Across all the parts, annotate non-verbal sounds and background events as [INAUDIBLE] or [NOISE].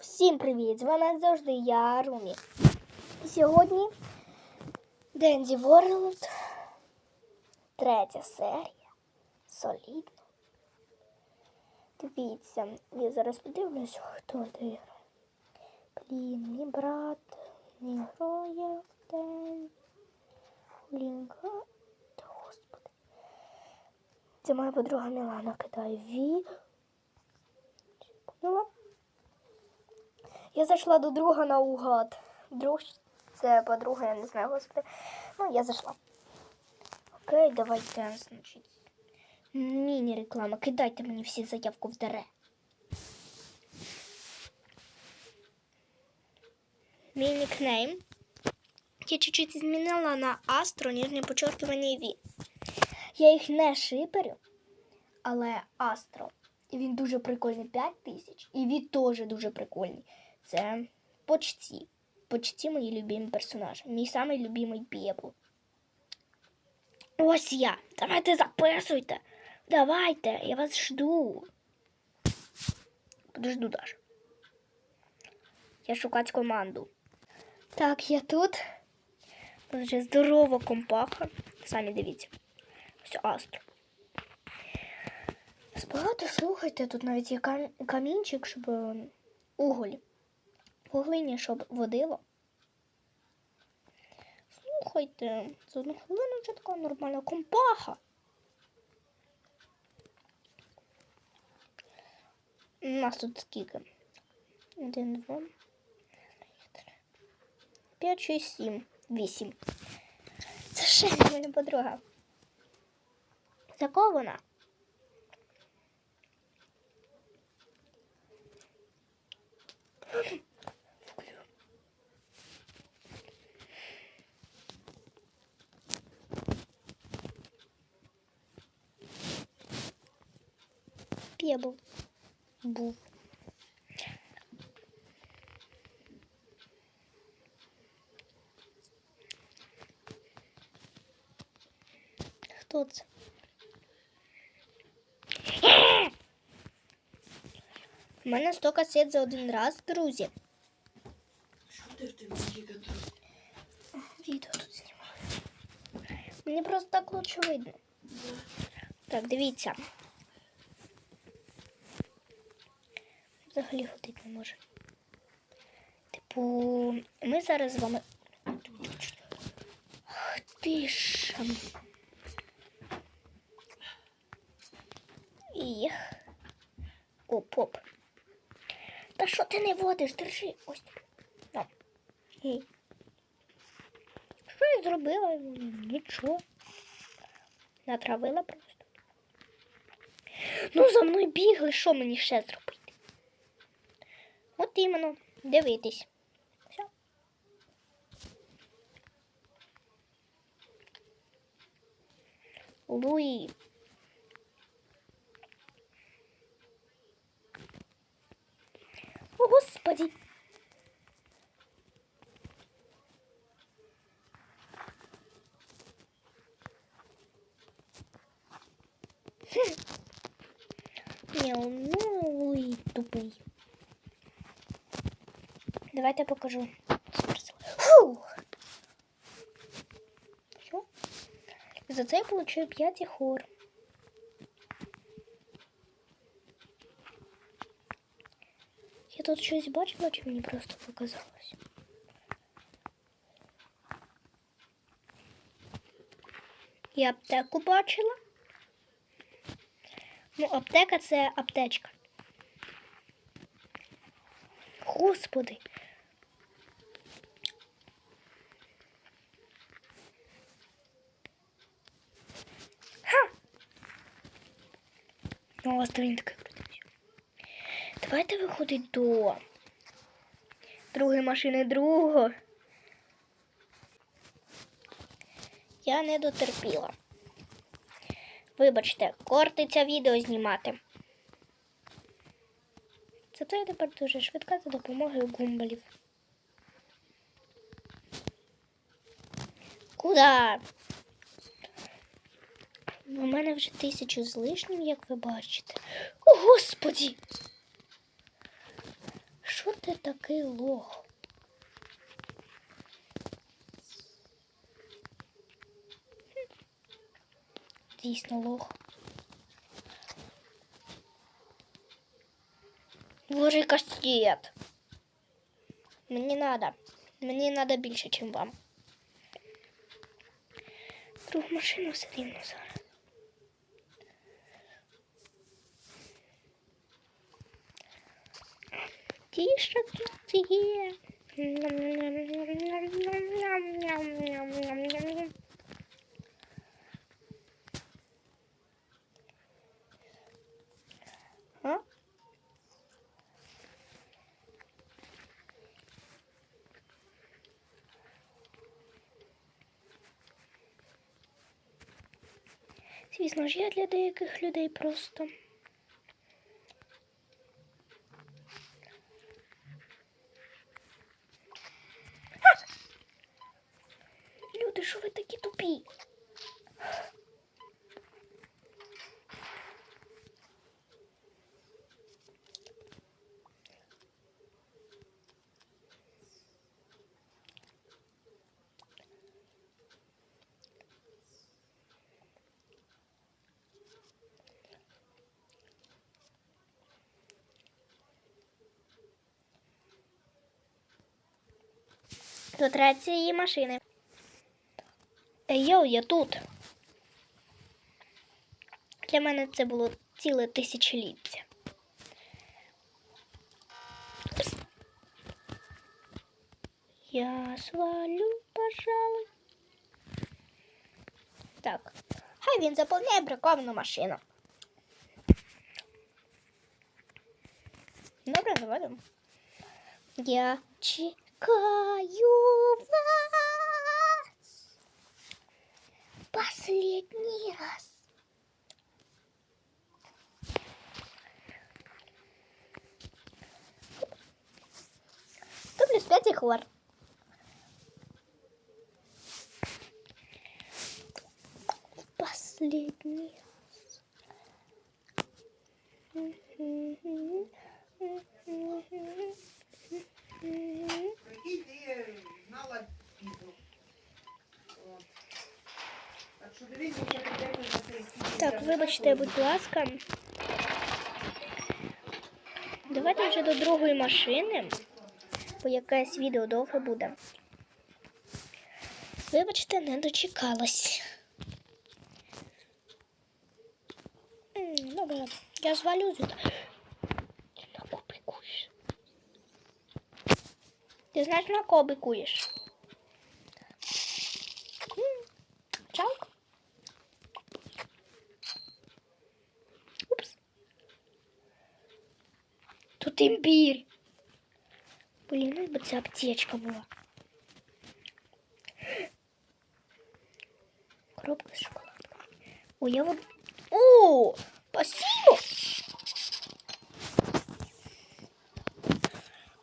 Всім привіт! З вами завжди я Румі. І Сьогодні Дензі Ворлд. Третя серія. Солідно. Дивіться, я зараз подивлюсь, хто грає. Блін, мій брат не грає в день. Лінка. Та господи. Це моя подруга Мілана кидає ві. Поняла? Я зайшла до друга наугад. Друг це подруга, я не знаю, господи. Ну, я зайшла. Окей, давайте, значить. Міні-реклама. Кидайте мені всі заявку в дере. Мій нікнейм. Я чуть-чуть змінила на Астро, ніжне почерпування Ві. Я їх не шиперю, але Астро. І він дуже прикольний 5 тисяч. І він теж дуже прикольний. Це почті. Почті мої любимі персонажі. Мій самий любимий Бєбл. Ось я. Давайте записуйте. Давайте, я вас жду. Подожду даже. Я шукати команду. Так, я тут. Дуже здорова компаха. Самі дивіться. Ось Астро. Збагато слухайте, тут навіть є камінчик, щоб е, уголь. Вуглині, щоб водило. Слухайте, за одну хвилину вже така нормальна компаха. У нас тут скільки? Один, два. три, П'ять, шість, сім, вісім. Це ще моя подруга. Така вона. Пєбл був. Хто це? У мене 100 касет за один раз, друзі. Що ти в тим? Відео тут знімаю. Мені просто так лучше видно. Так, дивіться. Взагалі ходити не може. Типу, ми зараз з вами. Ах ти ж. Їх. О, поп. Та що ти не водиш? Держи. Ось. На. Гей. Що я зробила? Нічого. Натравила просто. Ну, за мною бігли, що мені ще зробити? От іменно, дивитись. Все. Луї. О, Господи. Не, ну Луї тупий. Давайте я покажу. Фу! Все. За це я получаю 5 хор. Я тут щось бачила, чи мені просто показалось? Я аптеку бачила. Ну, аптека це аптечка. Господи. Ну, у вас він такий крутий. Давайте виходить до другої машини другого. Я не дотерпіла. Вибачте, кортиться відео знімати. Зато я тепер дуже швидка за допомогою гумбалів. Куда? У мене вже тисячу з лишнім, як ви бачите. О, господі! Що ти такий лох? Дійсно лох. Ложи кастет. Мені надо. Мені надо більше, ніж вам. Другу машину все рівно зараз. Тише тут є. Звісно ж, я для деяких людей просто. Що ви такі тупі? До третьої машини. Ей, йоу, я тут. Для мене це було ціле тисячоліття. Я свалю, пожалуй. Так. Хай він заповняє браковану машину. Добре, заводимо. Я чекаю вас. Последний раз. Плюс пять и хлор. Последний раз. Прикинь, ти знала часу. вибачте, будь ласка. Давайте вже до другої машини, бо якесь відео довге буде. Вибачте, не дочекалась. Добре, я звалю звідти. Ти знаєш, на кого бикуєш? Тут імбір. Блін, ну, якби це аптечка була. Коробка з шоколадкою. О, я вот... О, спасибо!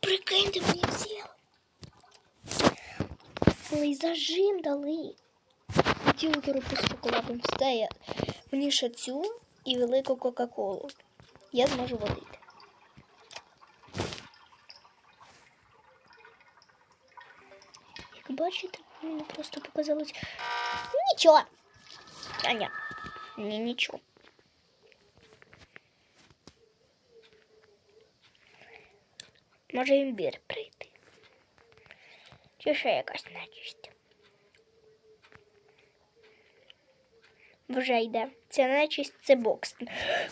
Прикиньте, мені взяли. Ой, зажим дали. Цілу коробку з шоколадом. Все, я... Мені ще цю і велику Кока-Колу. Я зможу водити. Як бачите, мені просто показалось. Нічого. А ні. Ні, нічого. Може імбір прийти. Чи ще якась нечисть. Вже йде. Ця нечисть це бокс.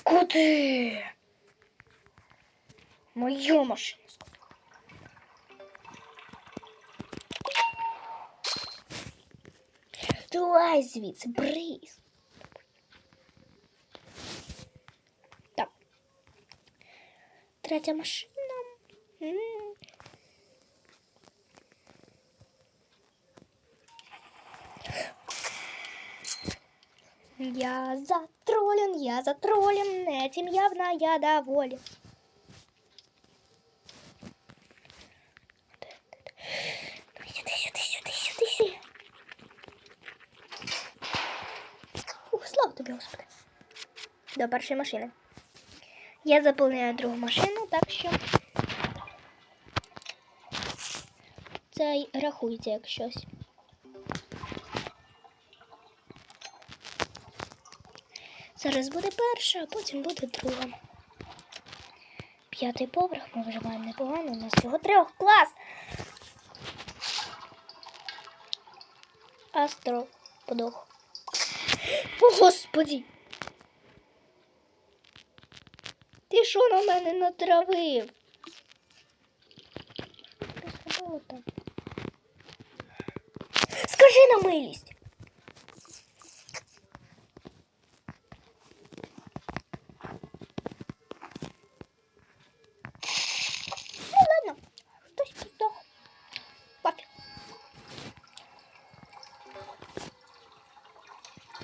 Куди? Мою машину. Давай звідси, бриз. Так. Третя машина. Я затроллен, я затроллен, этим явно я доволен. До першої машини. Я заповняю другу машину, так що Це рахується як щось. Зараз буде перша, а потім буде друга. П'ятий поверх ми вже непогано. У нас всього трьох клас. Астро подох. О, господі! Що на мене натравив? Скажи на милість. Ну.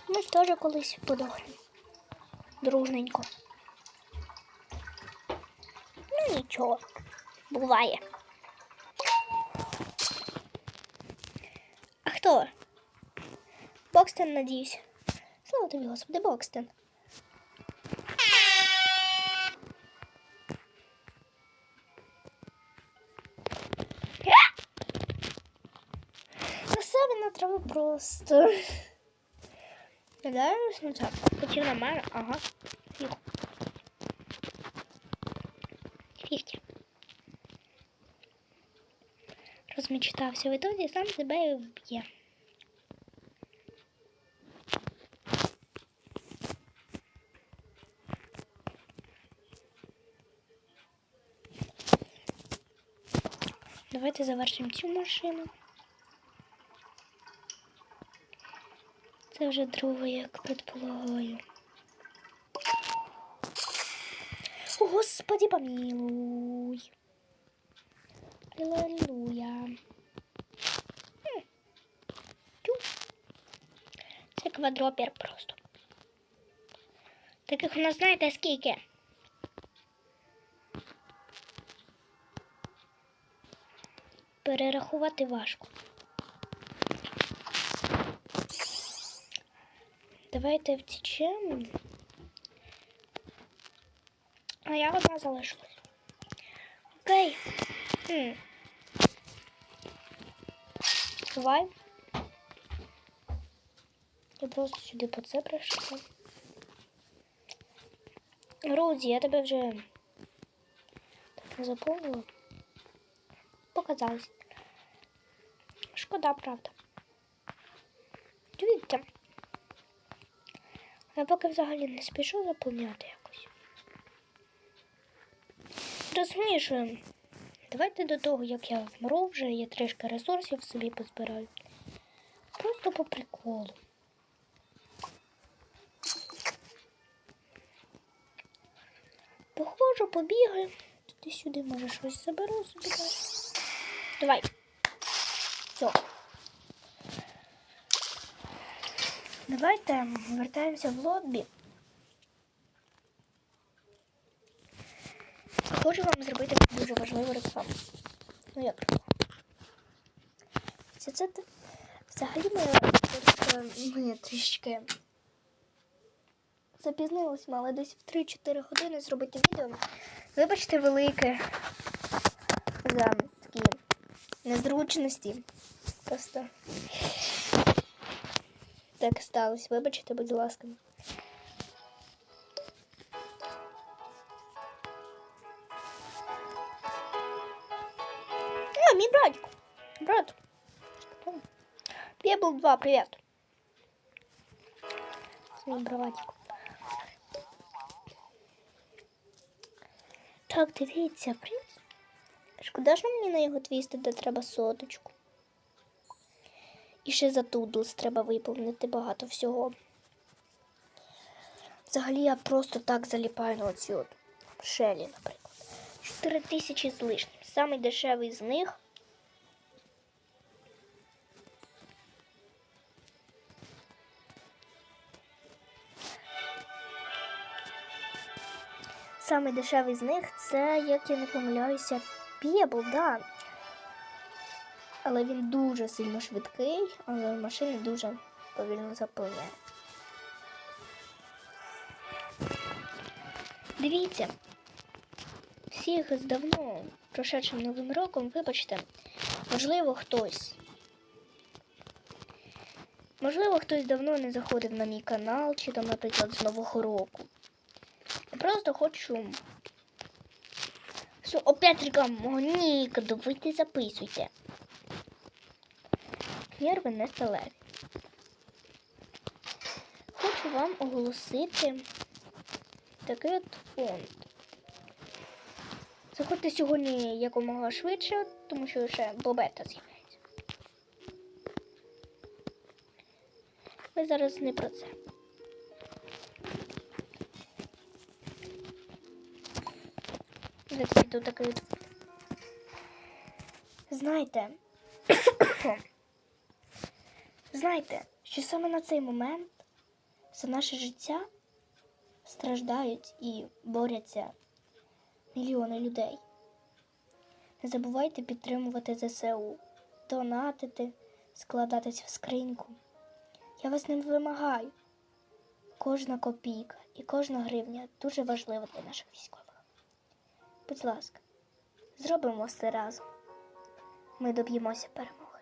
Ми ж теж колись подохнемо. Дружненько. Нічого, буває. А хто? Бокстон, надіюсь. Слава тобі, господи, Бокстон. На себе на траву просто. Гадаю, ну так. Хотів на мене, ага. Розмечтався в ітоді сам себе вб'є. Давайте завершимо цю машину. Це вже друга, як предполагаю. Господи, помилуй. Тю. Це квадропер просто. Таких у нас знаєте скільки? Перерахувати важко. Давайте втічемо. А я одна залишилась. Окей. Хм. Давай. Я просто сюди по це прийшла. Руді, я тебе вже так не заповнила. Показалось. Шкода, правда. Дивіться. Я поки взагалі не спішу заповняти якось. Розумієш, давайте до того, як я вмру, вже я трішки ресурсів собі позбираю. Просто по приколу. Походжу, побігаю. Туди сюди, може, щось заберу собі. Давай. Все. Давайте вертаємося в лоббі. Хочу вам зробити дуже важливу рекламу. Ну як? Це це взагалі ми, трішки- ми трішки запізнились, мали десь в 3-4 години зробити відео. Вибачте велике за такі незручності. Просто так сталося. Вибачте, будь ласка. Пебл 2, привет. С моим. Так, дивіться, принц. Шкода, що мені на його твістити треба соточку. І ще за тудлс треба виповнити багато всього. Взагалі я просто так заліпаю на оці от шелі, наприклад. 4 тисячі з лишнім. Самий дешевий з них. Самий дешевий з них це, як я не помиляюся, Пєбл, да. Але він дуже сильно швидкий, але машини дуже повільно заповняє. Дивіться, всіх з давно прошедшим новим роком, вибачте, можливо, хтось. Можливо, хтось давно не заходив на мій канал, чи там, наприклад, з Нового року. Просто хочу. Все, опять реклама. Ні, давайте записуйте. Нерви не сталеві. Хочу вам оголосити такий от фонд. Заходьте сьогодні якомога швидше, тому що ще бобета з'являється. Ми зараз не про це. Тут такий от. Знаєте, [COUGHS] знаєте, що саме на цей момент за наше життя страждають і борються мільйони людей. Не забувайте підтримувати ЗСУ, донатити, складатися в скриньку. Я вас не вимагаю. Кожна копійка і кожна гривня дуже важлива для наших військових. Будь ласка, зробимо все разом. Ми доб'ємося перемоги.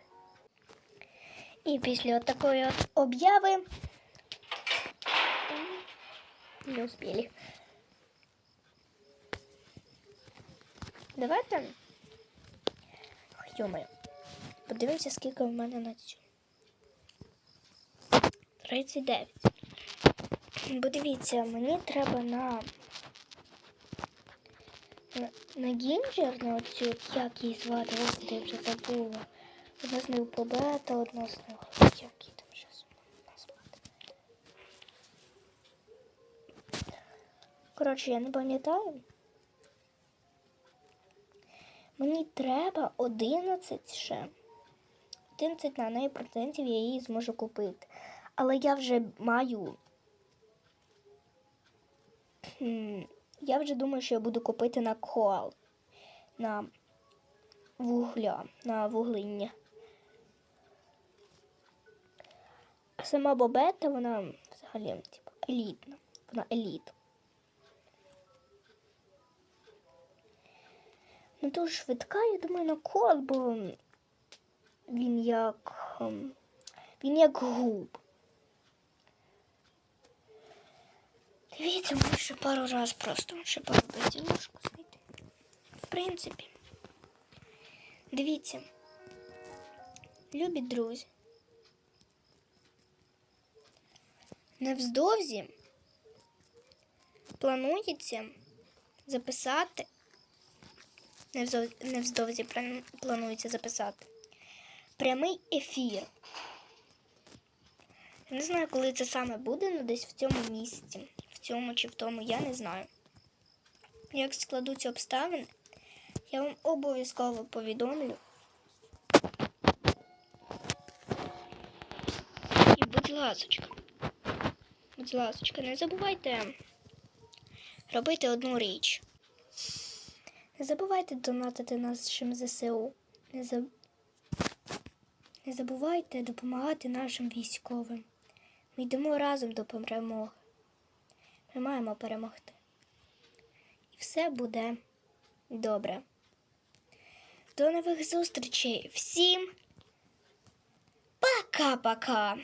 І після такої от обяви не успіли. Давайте. Йомаю. Подивимося, скільки в мене на цю. 39. Бо дивіться, мені треба на. На, гінджер, на оцю, от як її звати, ось я вже забула. Одна з них побета, одна з них. Як її там зараз назвати. Коротше, я не пам'ятаю. Мені треба 11 ще. 11 на неї процентів я її зможу купити. Але я вже маю. Я вже думаю, що я буду купити на коал. На вугля, на вуглиння. А сама бобета, вона взагалі типу, елітна. Вона еліт. Ну дуже швидка, я думаю, на кол, бо він як. ем, Він як губ. Дивіться, може ще пару раз просто ще пару безділушку знайти. В принципі. Дивіться. Любі друзі. Невздовзі планується записати невздовзі планується записати. Прямий ефір. Я не знаю, коли це саме буде, але десь в цьому місяці, цьому чи в тому, я не знаю. Як складуться обставини, я вам обов'язково повідомлю. І будь ласочка, будь ласочка, не забувайте робити одну річ. Не забувайте донатити нашим ЗСУ. Не, заб... Не забувайте допомагати нашим військовим. Ми йдемо разом до перемоги. Ми маємо перемогти. І все буде добре. До нових зустрічей. Всім пока-пока!